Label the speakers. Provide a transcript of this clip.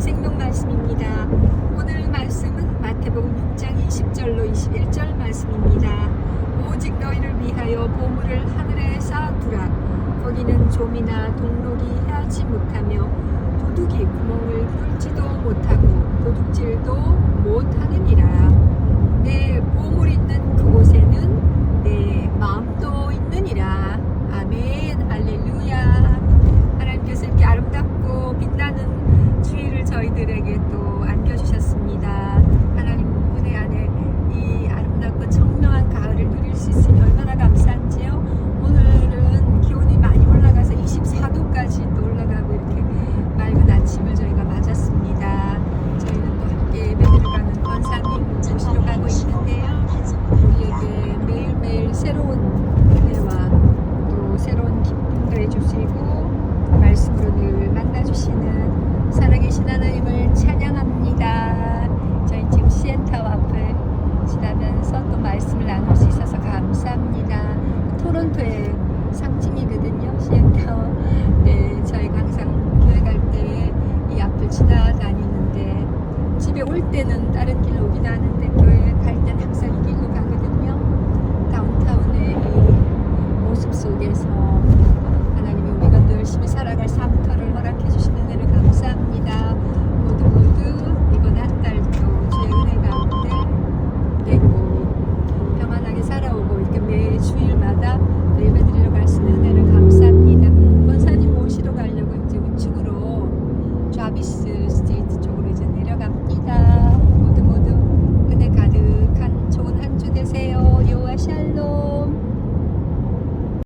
Speaker 1: 교회 생명 말씀입니다. 오늘 말씀은 마태복음 6장 20절로 21절 말씀입니다. 오직 너희를 위하여 보물을 하늘에 쌓아두라. 거기는 좀이나 동록이 헤아지 못하며 도둑이 구멍을 뚫지도 못하고 도둑질도 못하느니라. 내 보. 시엔타워의 상징이거든요. 시엔타워. 네, 저희가 항상 교회 갈 때 이 앞을 지나다니는데 집에 올 때는 다른 길로 오기도 하는데 교회 갈 때는 항상 이 길로 가거든요. 다운타운의 이 모습 속에서 하나님이 우리가 더 열심히 살아갈 삶터를 허락 abi istiyoruz.